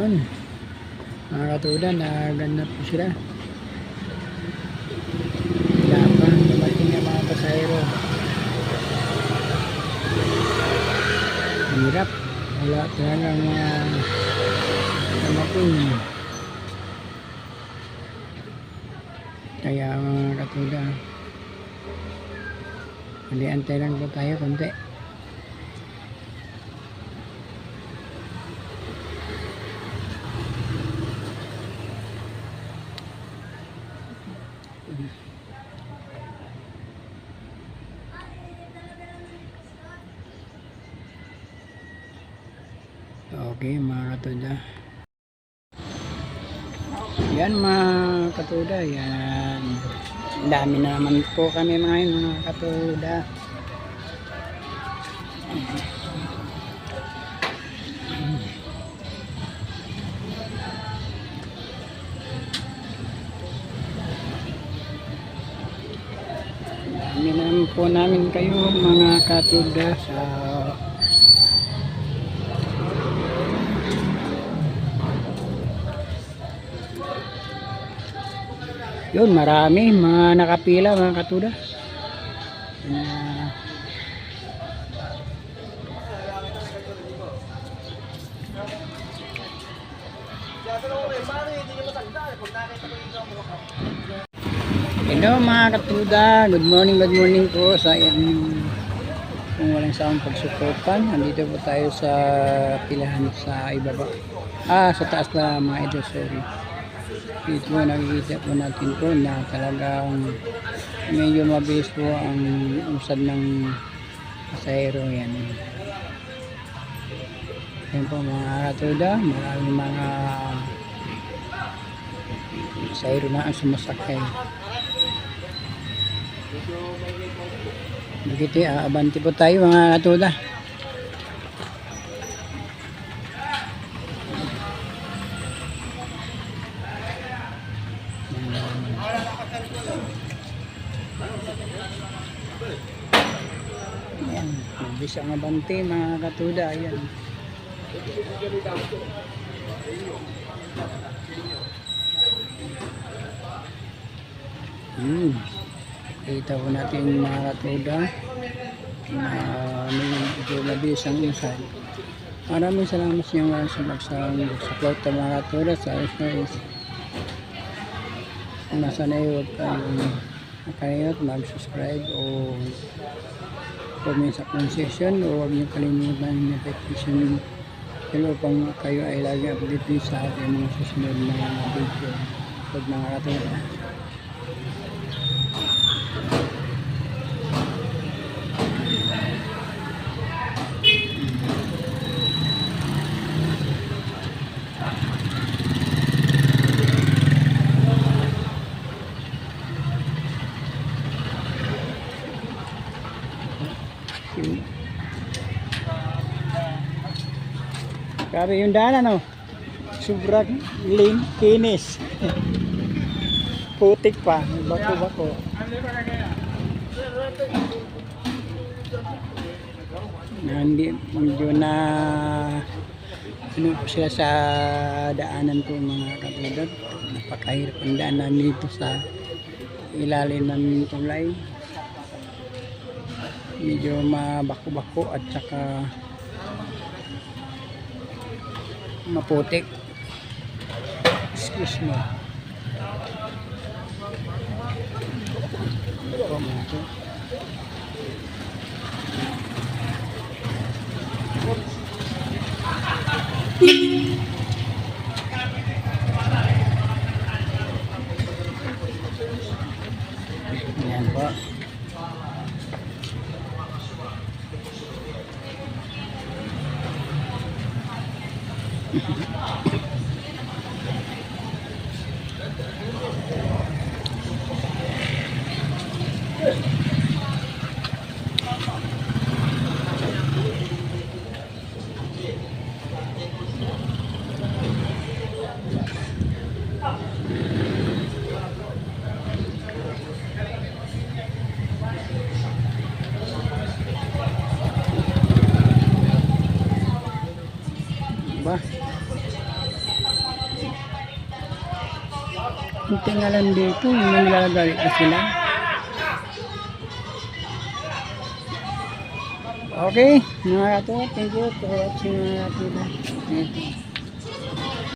Yun. Mga katuda, naganap po sila. Wala pa. Dumating yung mga pasahero. Hirap. Wala talagang mga dumating. Kaya mga katuda, Haliantay lang po tayo konti. Okay mga katuda. Yan mga katuda, yan. Dami na naman po kami mga yun, mga katuda. Dami na naman po namin kayo mga katuda sa Yun, marami. Mga nakapila, mga katuda. Uh, Hello mga katuda. Good morning, good morning po sa iyong kung walang sawang pagsuportan. Nandito po tayo sa pilahan sa ibaba. Ah, sa taas na mga idol, sorry dito po nakikita po natin po na talagang medyo mabilis po ang usad ng pasahero yan. Yan po mga katuda maraming mga pasahero na ang sumasakay. Dito, abante po tayo mga katuda Ayan, mabis ang abante mga katuda. Ayan. Hmm. Kita po natin mga katuda na medyo mabis ang usad. Maraming salamat sa inyo sa mag-support sa mga katuda sa SMS. Na huwag kayong makalimut mag-subscribe o comment sa comment section o huwag niyo kalimutan yung notification bell upang kayo ay lagi update sa ating mga susunod na video pag mga katulad. Grabe yung daan ano. Sobrang lin, kinis. Putik pa, bako-bako. Hindi medyo na ano po sila sa daanan ko mga katulad. Napakahirap ang daanan dito sa ilalim ng tulay. Medyo mabako-bako at saka maputik. Excuse me. Ito mga ito. Ayan po. Ba? Kunti nga lang dito, yung mga nilagalit na sila. Okay, mga kato, thank you for watching mga kato. Ito.